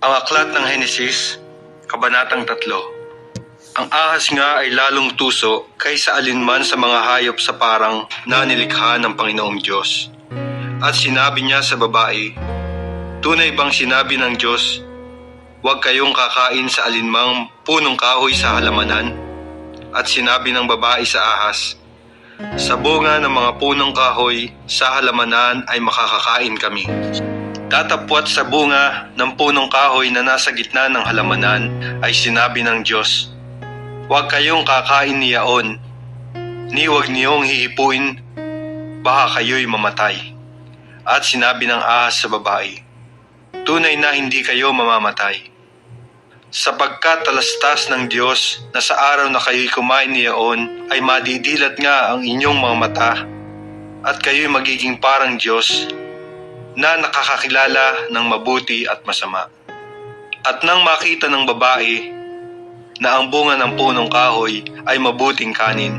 Ang aklat ng Henesis, Kabanatang 3. Ang ahas nga ay lalong tuso kaysa alinman sa mga hayop sa parang na nilikha ng Panginoong Diyos. At sinabi niya sa babae, Tunay bang sinabi ng Diyos, Huwag kayong kakain sa alinmang punong kahoy sa halamanan? At sinabi ng babae sa ahas, Sa bunga ng mga punong kahoy sa halamanan ay makakakain kami. Tatapwat sa bunga ng punong kahoy na nasa gitna ng halamanan ay sinabi ng Diyos, Huwag kayong kakain niyaon, ni huwag niyong hihipuin, baka kayo'y mamatay. At sinabi ng ahas sa babae, Tunay na hindi kayo mamamatay. Sapagkat talastas ng Diyos na sa araw na kayo'y kumain niyaon ay madidilat nga ang inyong mga mata at kayo'y magiging parang Diyos na nakakakilala ng mabuti at masama. At nang makita ng babae na ang bunga ng punong kahoy ay mabuting kanin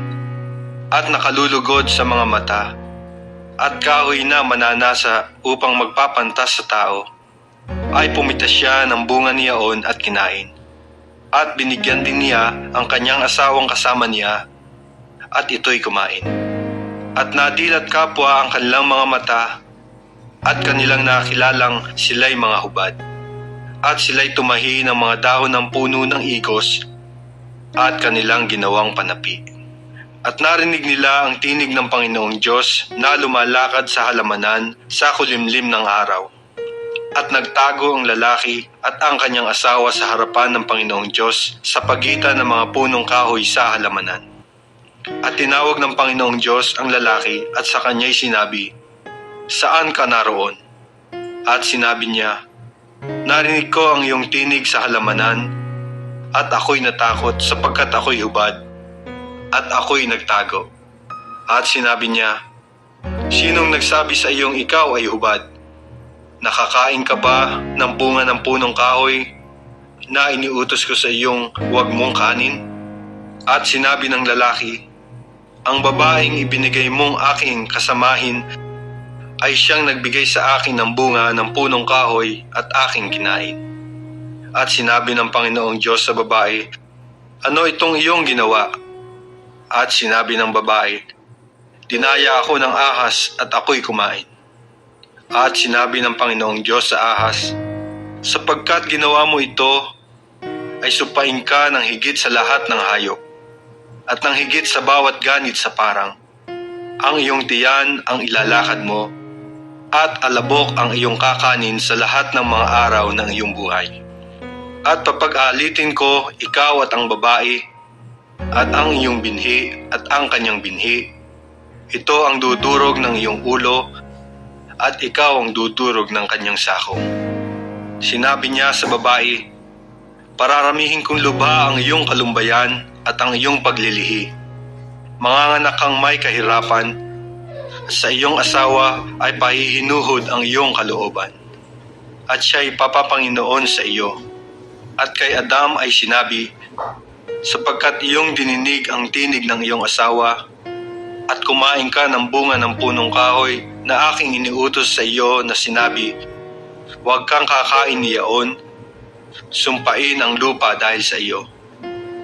at nakalulugod sa mga mata at kahoy na mananasa upang magpapantas sa tao, ay pumitas siya ng bunga niyaon at kinain. At binigyan din niya ang kanyang asawang kasama niya at ito'y kumain. At nadilat kapwa ang kanilang mga mata at kanilang nakilalang sila'y mga hubad. At sila'y tumahi ng mga dahon ng puno ng igos at kanilang ginawang panapi. At narinig nila ang tinig ng Panginoong Diyos na lumalakad sa halamanan sa kulimlim ng araw. At nagtago ang lalaki at ang kanyang asawa sa harapan ng Panginoong Diyos sa pagitan ng mga punong kahoy sa halamanan. At tinawag ng Panginoong Diyos ang lalaki at sa kanya'y sinabi, Saan ka naroon? At sinabi niya, Narinig ko ang iyong tinig sa halamanan at ako'y natakot sapagkat ako'y hubad at ako'y nagtago. At sinabi niya, Sinong nagsabi sa iyong ikaw ay hubad? Nakakain ka ba ng bunga ng punong kahoy na iniutos ko sa iyong huwag mong kanin? At sinabi ng lalaki, Ang babaeng ibinigay mong aking kasamahin ay siyang nagbigay sa akin ng bunga ng punong kahoy at aking kinain. At sinabi ng Panginoong Diyos sa babae, Ano itong iyong ginawa? At sinabi ng babae, Dinaya ako ng ahas at ako'y kumain. At sinabi ng Panginoong Diyos sa ahas, Sapagkat ginawa mo ito, ay supain ka ng higit sa lahat ng hayop, at ng higit sa bawat ganit sa parang. Ang iyong tiyan ang ilalakad mo, at alabok ang iyong kakanin sa lahat ng mga araw ng iyong buhay. At papag-alitin ko ikaw at ang babae, at ang iyong binhi at ang kanyang binhi. Ito ang dudurog ng iyong ulo, at ikaw ang dudurog ng kanyang sakong. Sinabi niya sa babae, Pararamihin kong lubha ang iyong kalumbayan at ang iyong paglilihi. Manganganak kang may kahirapan, sa iyong asawa ay pahihinuhod ang iyong kalooban. At siya'y papapanginoon sa iyo. At kay Adam ay sinabi, sapagkat iyong dininig ang tinig ng iyong asawa, at kumain ka ng bunga ng punong kahoy na aking iniutos sa iyo na sinabi, Huwag kang kakain niyaon, sumpain ang lupa dahil sa iyo.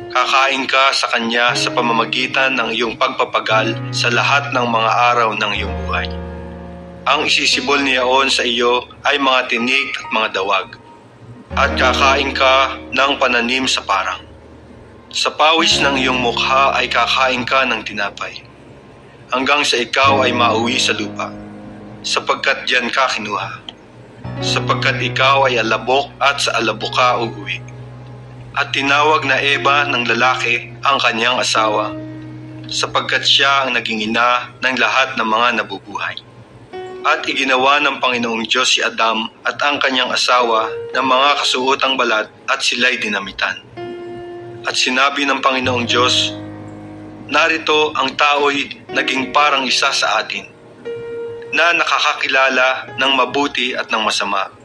Kakain ka sa kanya sa pamamagitan ng iyong pagpapagal sa lahat ng mga araw ng iyong buhay. Ang isisibol niyaon sa iyo ay mga tinig at mga dawag. At kakain ka ng pananim sa parang. Sa pawis ng iyong mukha ay kakain ka ng tinapay. Hanggang sa ikaw ay mauwi sa lupa, sapagkat diyan ka kinuha. Sapagkat ikaw ay alabok at sa alabok ka uuwi. At tinawag na Eva ng lalaki ang kanyang asawa, sapagkat siya ang naging ina ng lahat ng mga nabubuhay. At iginawa ng Panginoong Diyos si Adam at ang kanyang asawa ng mga kasuotang balat at sila'y dinamitan. At sinabi ng Panginoong Diyos, Narito ang tao'y naging parang isa sa atin, na nakakakilala ng mabuti at ng masama.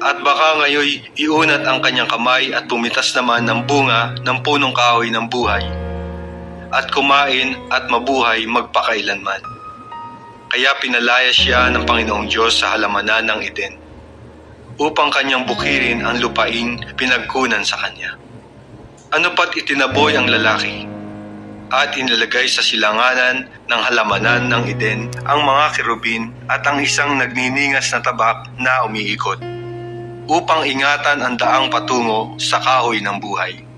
At baka ngayoy iunat ang kanyang kamay at pumitas naman ng bunga ng punong kahoy ng buhay, at kumain at mabuhay magpakailanman. Kaya pinalaya siya ng Panginoong Diyos sa halamanan ng Eden upang kanyang bukirin ang lupaing pinagkunan sa kanya. Ano pat itinaboy ang lalaki at inilagay sa silanganan ng halamanan ng Eden ang mga kerubin at ang isang nagniningas na tabak na umiikot upang ingatan ang daang patungo sa kahoy ng buhay.